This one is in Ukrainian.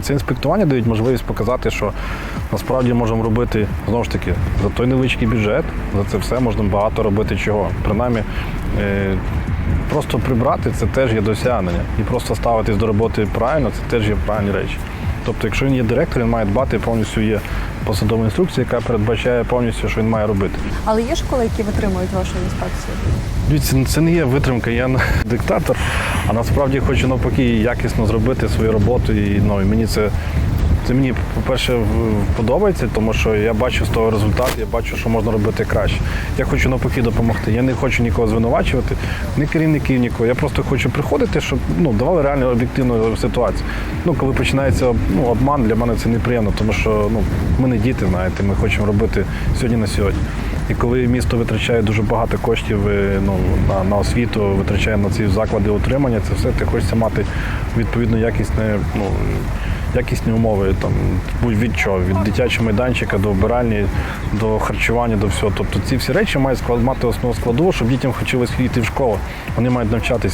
І це інспектування дають можливість показати, що насправді можемо робити знову ж таки за той невеличкий бюджет, за це все можна багато робити чого. Принаймні, е, просто прибрати це теж є досягнення. І просто ставитись до роботи правильно, це теж є правильні речі. Тобто, якщо він є директор, він має дбати повністю є посадова інструкція, яка передбачає повністю, що він має робити. Але є школи, які витримують вашу інспекцію? Дивіться, ну, це не є витримка, я не диктатор, а насправді хочу навпаки якісно зробити свою роботу. І, ну, і мені це, це мені, по-перше, подобається, тому що я бачу з того результат, я бачу, що можна робити краще. Я хочу навпаки допомогти. Я не хочу нікого звинувачувати, ні керівників, нікого. Я просто хочу приходити, щоб ну, давали реально об'єктивну ситуацію. Ну, коли починається ну, обман, для мене це неприємно, тому що ну, ми не діти, знаєте, ми хочемо робити сьогодні на сьогодні. І коли місто витрачає дуже багато коштів е, ну, на, на освіту, витрачає на ці заклади утримання, це все ти хочеться мати відповідно якісне, ну, якісні умови, там, від чого, від дитячого майданчика до вбиральні, до харчування, до всього. Тобто ці всі речі мають склад, мати основну складову, щоб дітям хотілося йти в школу. Вони мають навчатися.